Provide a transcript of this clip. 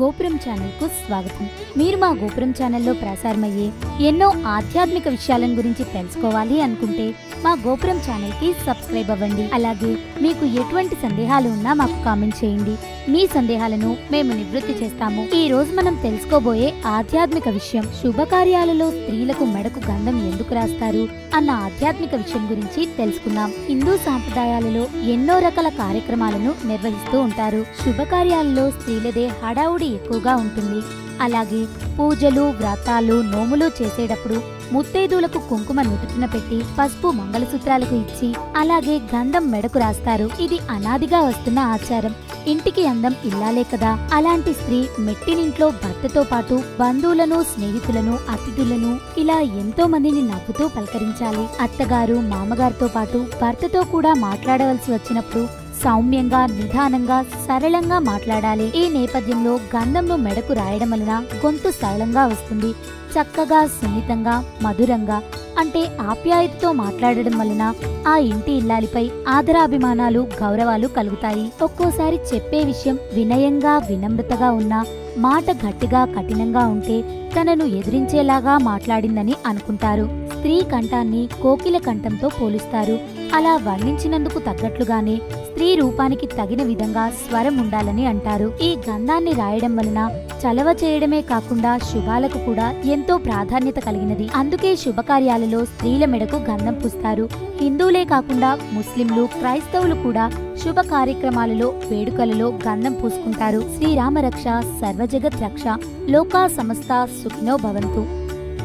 గోపురం ఛానల్కు స్వాగతం. మీరు మా గోపురం ఛానల్లో ప్రసారమయ్యే ఎన్నో ఆధ్యాత్మిక విషయాలను గురించి తెలుసుకోవాలి అనుకుంటే మా గోపురం ఛానల్కి సబ్స్క్రైబ్ అవ్వండి. అలాగే మీకు ఎటువంటి సందేహాలు ఉన్నా మాకు కామెంట్ చేయండి. మీ సందేహాలను మేము నివృత్తి చేస్తాము. ఈ రోజు మనం తెలుసుకోబోయే ఆధ్యాత్మిక విషయం. శుభకార్యాలలో స్త్రీలకు మెడకు గంధం ఎందుకు రాస్తారు అన్న ఆధ్యాత్మిక విషయం గురించి తెలుసుకుందాం. హిందూ సాంప్రదాయాలలో ఎన్నో రకాల కార్యక్రమాలను నిర్వహిస్తూ ఉంటారు. శుభకార్యాలలో స్త్రీలదే హడావుడి ఎక్కువగా ఉంటుంది. అలాగే పూజలు వ్రతాలు నోములు చేసేటప్పుడు ముత్తైదువులకు కుంకుమ నుదుటిన పెట్టి పసుపు మంగళసూత్రాలకు ఇచ్చి అలాగే గంధం మెడకు రాస్తారు. ఇది అనాదిగా వస్తున్న ఆచారం. ఇంటికి అందం ఇల్లాలే కదా. అలాంటి స్త్రీ మెట్టినింట్లో భర్తతో పాటు బంధువులను స్నేహితులను అతిథులను ఇలా ఎంతో మందిని నవ్వుతూ పలకరించాలి. అత్తగారు మామగారితో పాటు భర్తతో కూడా మాట్లాడవలసి వచ్చినప్పుడు సౌమ్యంగా నిదానంగా సరళంగా మాట్లాడాలి. ఈ నేపథ్యంలో గంధంను మెడకు రాయడం వలన గొంతు సరళంగా వస్తుంది. చక్కగా సున్నితంగా మధురంగా అంటే ఆప్యాయతతో మాట్లాడడం వలన ఆ ఇంటి ఇల్లాలిపై ఆదరాభిమానాలు గౌరవాలు కలుగుతాయి. ఒక్కోసారి చెప్పే విషయం వినయంగా వినమ్రతగా ఉన్నా మాట గట్టిగా కఠినంగా ఉంటే తనను ఎదిరించేలాగా మాట్లాడిందని అనుకుంటారు. స్త్రీ కంఠాన్ని కోకిల కంఠంతో పోలుస్తారు. అలా వర్ణించినందుకు తగ్గట్లుగానే స్త్రీ రూపానికి తగిన విధంగా స్వరం ఉండాలని అంటారు. ఈ గంధాన్ని రాయడం వలన చలవ చేయడమే కాకుండా శుభాలకు కూడా ఎంతో ప్రాధాన్యత కలిగినది. అందుకే శుభకార్యాలలో స్త్రీల మెడకు గంధం పూస్తారు. హిందువులే కాకుండా ముస్లింలు క్రైస్తవులు కూడా శుభ కార్యక్రమాలలో వేడుకలలో గంధం పూసుకుంటారు. శ్రీరామ రక్ష సర్వజగత్ రక్ష లోకా సమస్త సుఖినో భవంతు.